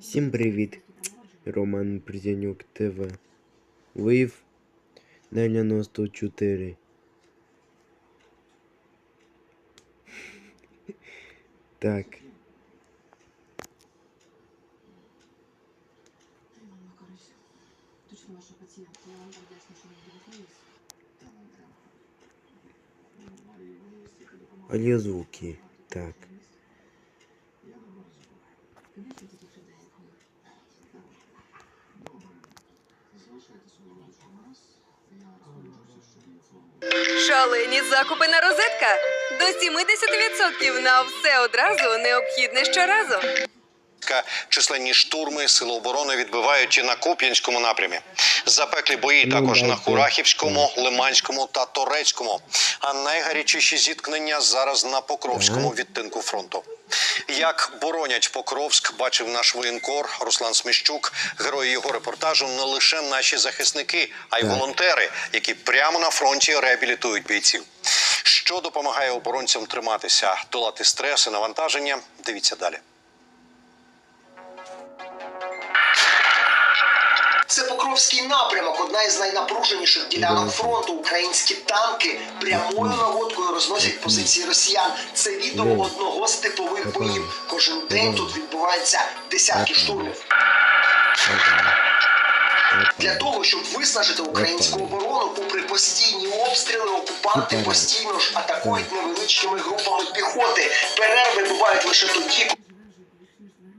Всім привіт! Роман Призянюк ТВ. Вив 94. Так. Іван Макарович, точно Шалені закупи на розетка до 70% на все одразу необхідне щоразу. Численні штурми сили оборони відбивають і на Куп'янському напрямі. Запеклі бої Ну, також на Хурахівському, Курахівському, Лиманському та Торецькому. А найгарячіші зіткнення зараз на Покровському відтинку фронту. Як боронять Покровськ, бачив наш воєнкор Руслан Сміщук. Герої його репортажу не лише наші захисники, а й волонтери, які прямо на фронті реабілітують бійців. Що допомагає оборонцям триматися, долати стрес і навантаження? Дивіться далі. Покровський напрямок, одна із найнапруженіших ділянок фронту. Українські танки прямою наводкою розносять позиції росіян. Це відео одного з типових боїв. Кожен день тут відбуваються десятки штурмів. Для того, щоб виснажити українську оборону, попри постійні обстріли, окупанти постійно ж атакують невеличкими групами піхоти. Перерви бувають лише тоді,